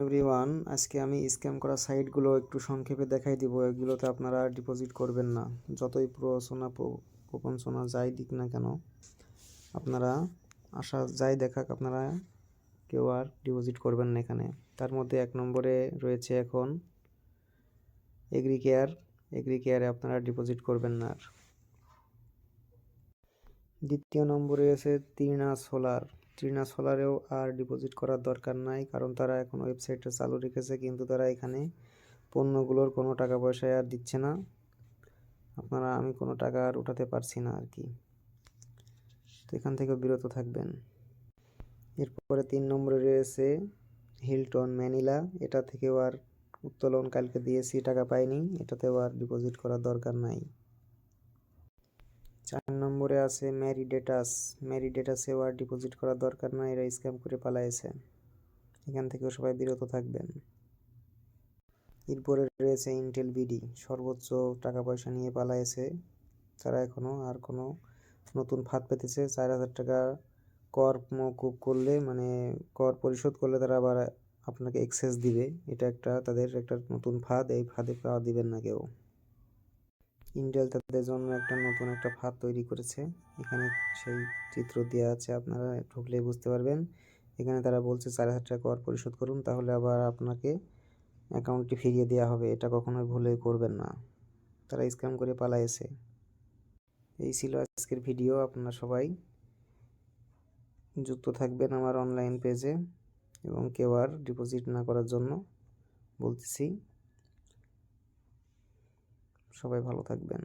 Everyone, আজকে আমি scam করা সাইটগুলো একটু সংক্ষেপে দেখাই দিব। এগুলোতে আপনারা ডিপোজিট করবেন না। যতই প্ররোচনা প্র- প্রবঞ্চনা যাই দিক না কেন, আপনারা আশা যাই দেখাক আপনারা কেউ আর ডিপোজিট করবেন না এখানে। তার মধ্যে এক নম্বরে রয়েছে এখন এগ্রি কেয়ার এগ্রি কেয়ারে আপনারা ডিপোজিট করবেন না আর। দ্বিতীয় নম্বরে আছে তৃণা সোলার। তৃণা সোলারেও আর ডিপোজিট করার দরকার নাই, কারণ তারা এখন ওয়েবসাইটটা চালু রেখেছে, কিন্তু তারা এখানে পণ্যগুলোর কোনো টাকা পয়সায় আর দিচ্ছে না। আপনারা, আমি কোনো টাকা আর উঠাতে পারছি না আর কি তো এখান থেকে বিরত থাকবেন। এরপরে তিন নম্বরে রয়েছে হিলটন ম্যানিলা এটা থেকেও আর উত্তোলন কালকে দিয়েছি, টাকা পাইনি। এটাতেও আর ডিপোজিট করার দরকার নাই। চার নম্বরে আছে ম্যারি ডেটাস ম্যারি ডেটাসেও আর ডিপোজিট করার দরকার নাই, এরা স্ক্যাম করে পালাইছে। এখান থেকেও সবাই বিরত থাকবেন। এরপরে রয়েছে ইন্টেল বিডি সর্বোচ্চ টাকা পয়সা নিয়ে পালাইছে। তারা এখনও আর কোনো নতুন ফাঁদ পেতেছে। চার হাজার টাকা কর মকুব করলে মানে কর পরিশোধ করলে তারা আবার আপনাকে এক্সেস দিবে। এটা একটা তাদের একটা নতুন ফাঁদ, এই ফাঁদে পাওয়া দিবেন না কেউ। ইন্টেল তাদের জন্য একটা নতুন একটা ফাঁদ তৈরি করেছে। এখানে সেই চিত্র দেওয়া আছে, আপনারা ঢুকলেই বুঝতে পারবেন। এখানে তারা বলছে চার হাজার টাকা কর পরিশোধ করুন, তাহলে আবার আপনাকে অ্যাকাউন্টটি ফিরিয়ে দেওয়া হবে। এটা কখনোই ভুলে করবেন না। তারা স্ক্যাম করে পালাইছে। এই ছিল আজকের ভিডিও আপনারা সবাই যুক্ত থাকবেন আমার অনলাইন পেজে এবং কেউ আর ডিপোজিট না করার জন্য বলতেছি। সবাই ভালো থাকবেন।